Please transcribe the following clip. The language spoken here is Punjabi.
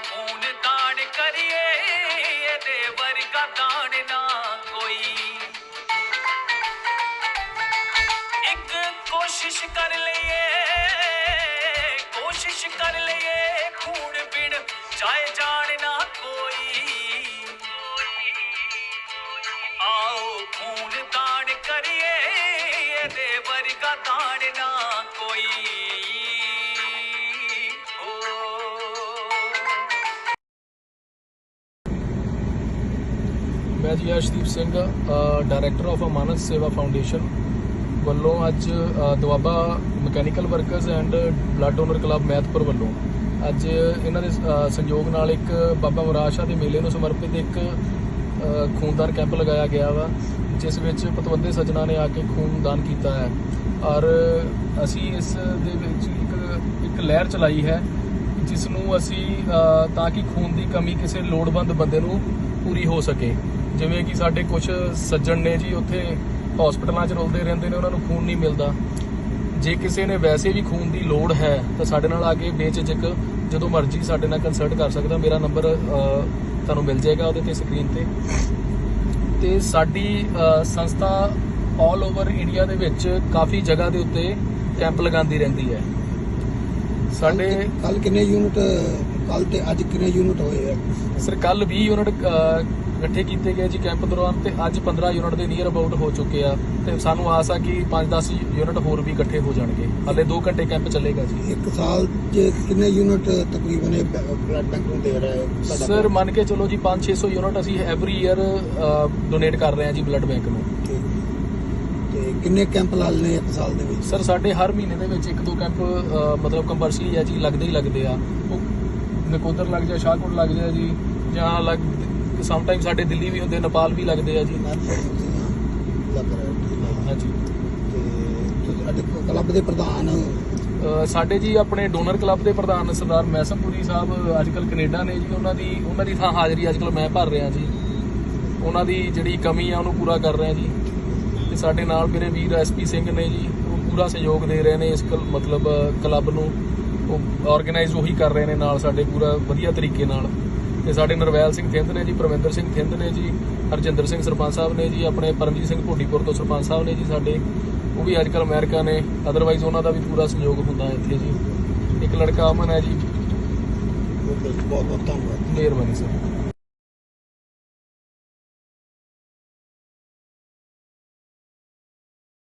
खून दान करिए, ये देवर का दान ना कोई। एक कोशिश कर लिए, कोशिश कर लिए, खून बिन चाहे जान ना कोई। आओ खून दान करिए, ये देवर का दान ਮੈਂ ਜੀ Arshdeep Singh director of Amanat Seva foundation ਵੱਲੋਂ ਅੱਜ Doaba mechanical workers and blood donor club Maithpur ਵੱਲੋਂ ਅੱਜ ਇਹਨਾਂ ਦੇ ਸੰਯੋਗ ਨਾਲ ਇੱਕ ਬਾਬਾ ਮਹਾਰਾਜ ਦੇ ਮੇਲੇ ਨੂੰ ਸਮਰਪਿਤ ਇੱਕ ਅ, ਖੂਨਦਾਨ ਕੈਂਪ ਲਗਾਇਆ ਗਿਆ ਵਾ ਜਿਸ ਵਿੱਚ ਪਤਵੰਦੇ ਸੱਜਣਾ ਨੇ ਆ ਕੇ ਖੂਨਦਾਨ ਕੀਤਾ ਹੈ। ਔਰ ਅਸੀਂ ਇਸ ਦੇ ਵਿੱਚ ਇੱਕ ਇੱਕ ਲਹਿਰ ਚਲਾਈ ਹੈ ਜਿਸ ਨੂੰ ਅਸੀਂ ਤਾਂ ਕਿ ਖੂਨ ਦੀ ਕਮੀ ਕਿਸੇ ਲੋੜਵੰਦ ਬੰਦੇ ਨੂੰ ਪੂਰੀ ਹੋ ਸਕੇ। ਜਿਵੇਂ ਕਿ ਸਾਡੇ ਕੁਝ ਸੱਜਣ ਨੇ ਜੀ ਉੱਥੇ ਹਸਪੀਟਲਾਂ 'ਚ ਰੁਲਦੇ ਰਹਿੰਦੇ ਨੇ ਉਹਨਾਂ ਨੂੰ ਖੂਨ ਨਹੀਂ ਮਿਲਦਾ। ਜੇ ਕਿਸੇ ਨੇ ਵੈਸੇ ਵੀ ਖੂਨ ਦੀ ਲੋੜ ਹੈ ਤਾਂ ਸਾਡੇ ਨਾਲ ਆ ਕੇ ਬੇਝਿਜਕ ਜਦੋਂ ਮਰਜ਼ੀ ਸਾਡੇ ਨਾਲ ਕੰਸਲਟ ਕਰ ਸਕਦਾ। ਮੇਰਾ ਨੰਬਰ ਤੁਹਾਨੂੰ ਮਿਲ ਜਾਏਗਾ ਉਹਦੇ ਤੇ ਸਕਰੀਨ ਤੇ। ਤੇ ਸਾਡੀ ਸੰਸਥਾ 올 ਓਵਰ ਇੰਡੀਆ ਦੇ ਵਿੱਚ ਕਾਫੀ ਜਗ੍ਹਾ ਦੇ ਉੱਤੇ ਕੈਂਪ ਲਗਾਉਂਦੀ ਰਹਿੰਦੀ ਹੈ। ਸਾਡੇ ਕੱਲ ਕਿੰਨੇ ਯੂਨਿਟ ਕੱਲ ਤੇ ਅੱਜ ਕਿੰਨੇ ਯੂਨਿਟ ਹੋਏ ਆ? ਸਰ ਕੱਲ 20 ਯੂਨਿਟ ਇਕੱਠੇ ਕੀਤੇ ਗਏ ਜੀ ਕੈਂਪ ਦੌਰਾਨ ਤੇ ਅੱਜ 15 ਯੂਨਿਟ ਦੇ ਨੀਅਰ ਅਬਾਊਟ ਹੋ ਚੁੱਕੇ ਆ ਤੇ ਸਾਨੂੰ ਆਸ ਆ ਕਿ 5-10 ਯੂਨਿਟ ਹੋਰ ਵੀ ਇਕੱਠੇ ਹੋ ਜਾਣਗੇ। ਹਲੇ 2 ਘੰਟੇ ਕੈਂਪ ਚੱਲੇਗਾ ਜੀ। ਇੱਕ ਸਾਲ 'ਚ ਕਿੰਨੇ ਯੂਨਿਟ ਤਕਰੀਬਨ ਇਹ ਬਲੱਡ ਬੈਂਕ ਨੂੰ ਦੇ ਰਿਹਾ ਹੈ ਸਰ ਮੰਨ ਕੇ ਚਲੋ ਜੀ 5-600 ਯੂਨਿਟ ਅਸੀਂ ਐਵਰੀ ਈਅਰ ਡੋਨੇਟ ਕਰ ਰਹੇ ਹਾਂ ਜੀ ਬਲੱਡ ਬੈਂਕ ਨੂੰ। ਤੇ ਕਿੰਨੇ ਕੈਂਪ ਲਾ ਲੈਣੇ ਇੱਕ ਸਾਲ ਦੇ ਵਿੱਚ? ਸਰ ਸਾਡੇ ਹਰ ਮਹੀਨੇ ਦੇ ਵਿੱਚ ਇੱਕ ਦੋ ਕੈਂਪ ਮਤਲਬ ਕੰਪਲਸਰੀ ਹੈ ਜੀ ਲੱਗਦੇ ਹੀ ਲੱਗਦੇ ਆ। ਉਹ ਨਕੋਦਰ ਲੱਗ ਜਾ ਸ਼ਾਹਕੋਟ ਲੱਗ ਜਾ ਜੀ ਜਾਂ ਲੱਗ ਸਮ ਟਾਈਮ ਸਾਡੇ ਦਿੱਲੀ ਵੀ ਹੁੰਦੇ ਨੇਪਾਲ ਵੀ ਲੱਗਦੇ ਆ ਜੀ। ਹਾਂਜੀ। ਤੇ ਕਲੱਬ ਦੇ ਪ੍ਰਧਾਨ? ਸਾਡੇ ਜੀ ਆਪਣੇ ਡੋਨਰ ਕਲੱਬ ਦੇ ਪ੍ਰਧਾਨ ਸਰਦਾਰ ਮੈਸਮਪੁਰੀ ਸਾਹਿਬ ਅੱਜਕੱਲ ਕੈਨੇਡਾ ਨੇ ਜੀ। ਉਹਨਾਂ ਦੀ ਉਹਨਾਂ ਦੀ ਥਾਂ ਹਾਜ਼ਰੀ ਅੱਜਕੱਲ ਮੈਂ ਭਰ ਰਿਹਾ ਜੀ। ਉਹਨਾਂ ਦੀ ਜਿਹੜੀ ਕਮੀ ਆ ਉਹਨੂੰ ਪੂਰਾ ਕਰ ਰਿਹਾ ਜੀ। ਤੇ ਸਾਡੇ ਨਾਲ ਮੇਰੇ ਵੀਰ ਐਸਪੀ ਸਿੰਘ ਨੇ ਜੀ ਉਹ ਪੂਰਾ ਸਹਿਯੋਗ ਦੇ ਰਹੇ ਨੇ ਇਸ ਕਲ- ਮਤਲਬ ਕਲੱਬ ਨੂੰ। ਉਹ ਆਰਗੇਨਾਈਜ਼ ਉਹੀ ਕਰ ਰਹੇ ਨੇ ਨਾਲ ਸਾਡੇ ਪੂਰਾ ਵਧੀਆ ਤਰੀਕੇ ਨਾਲ। ਤੇ ਸਾਡੇ ਨਰਵੈਲ ਸਿੰਘ ਥਿੰਦ ਨੇ ਜੀ ਪ੍ਰਵਿੰਦਰ ਸਿੰਘ ਥਿੰਦ ਨੇ ਜੀ ਹਰਜਿੰਦਰ ਸਿੰਘ ਸਰਪੰਚ ਸਾਹਿਬ ਨੇ ਜੀ ਆਪਣੇ ਪਰਮਜੀਤ ਸਿੰਘ ਭੋਡੀਪੁਰ ਤੋਂ ਸਰਪੰਚ ਸਾਹਿਬ ਨੇ ਜੀ ਸਾਡੇ। ਉਹ ਵੀ ਅੱਜਕੱਲ ਅਮਰੀਕਾ ਨੇ ਅਦਰਵਾਈਜ਼ ਉਹਨਾਂ ਦਾ ਵੀ ਪੂਰਾ ਸਹਿਯੋਗ ਹੁੰਦਾ ਹੈ ਇੱਥੇ ਜੀ। ਇੱਕ ਲੜਕਾ ਅਮਨ ਹੈ ਜੀ। ਬਹੁਤ ਬਹੁਤ ਧੰਨਵਾਦ। ਮਿਹਰਬਾਨੀ ਸਰ।